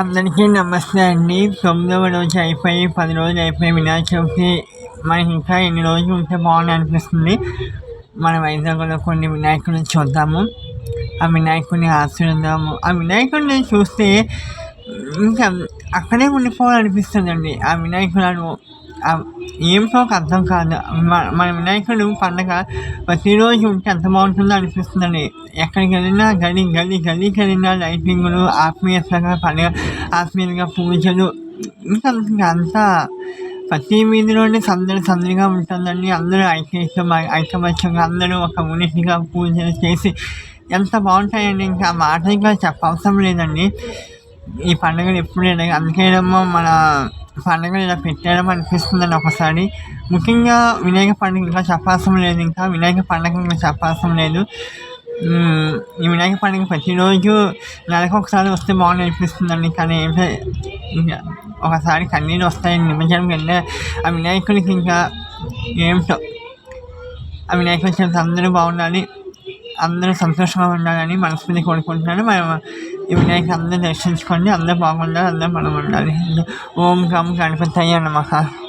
అందరికీ నమస్తే అండి. తొమ్మిదవ రోజు అయిపోయి పది రోజులు అయిపోయి వినాయక చవితి మనకి ఇంకా ఎన్ని రోజులు ఉంటే బాగుంది అనిపిస్తుంది. మన వైజాగ్లో కొన్ని వినాయకుడిని చూద్దాము. ఆ వినాయకుడిని ఆశీర్వదాము ఆ వినాయకుడిని చూస్తే ఇంకా అక్కడే ఉండిపోవాలనిపిస్తుందండి. ఆ వినాయకులను ఏంటో ఒక అర్థం కాదు మన మన వినాయకుడు పండగ ప్రతిరోజు ఉంటే ఎంత బాగుంటుందో అనిపిస్తుందండి ఎక్కడికి వెళ్ళినా గది గది గదికి వెళ్ళినా లైటింగులు ఆత్మీయతగా పండుగ ఆత్మీయంగా పూజలు ఇంకా ఇంకా అంతా ప్రతి వీధిలోనే సందడి సందడిగా ఉంటుందండి అందరూ ఐక్యం ఐకమత్యంగా అందరూ ఒక ఉనికిగా పూజలు చేసి ఎంత బాగుంటాయండి ఇంకా ఆ మాట ఇంకా చెప్పవసరం లేదండి ఈ పండుగలు ఎప్పుడైనా అందుకేనేమో మన పండుగలు ఇలా పెట్టడం అనిపిస్తుందండి ఒకసారి. ముఖ్యంగా వినాయక పండుగ ఇంకా చెప్పాల్సిన లేదు. ఇంకా వినాయక పండుగ ఇంకా చెప్పాల్సిన లేదు. ఈ వినాయక పండుగ ప్రతిరోజు నెలకు ఒకసారి వస్తే బాగుంది అనిపిస్తుందండి. కానీ ఏంటో ఒకసారి కన్నీళ్ళు వస్తాయి. నిమజ్జనం వెళ్ళే ఆ వినాయకుడికి ఇంకా ఏమిటో ఆ వినాయకుడి చవితి అందరూ బాగుండాలి. అందరూ సంతోషంగా ఉండాలని మనస్ఫూర్తి కోరుకుంటున్నాను. మనం ఈ వినాయక అందరూ దర్శించుకోండి. అందరూ బాగుండాలి. అందరూ మనం ఉండాలి. ఓం గం గణపతి అయ్యా నమః.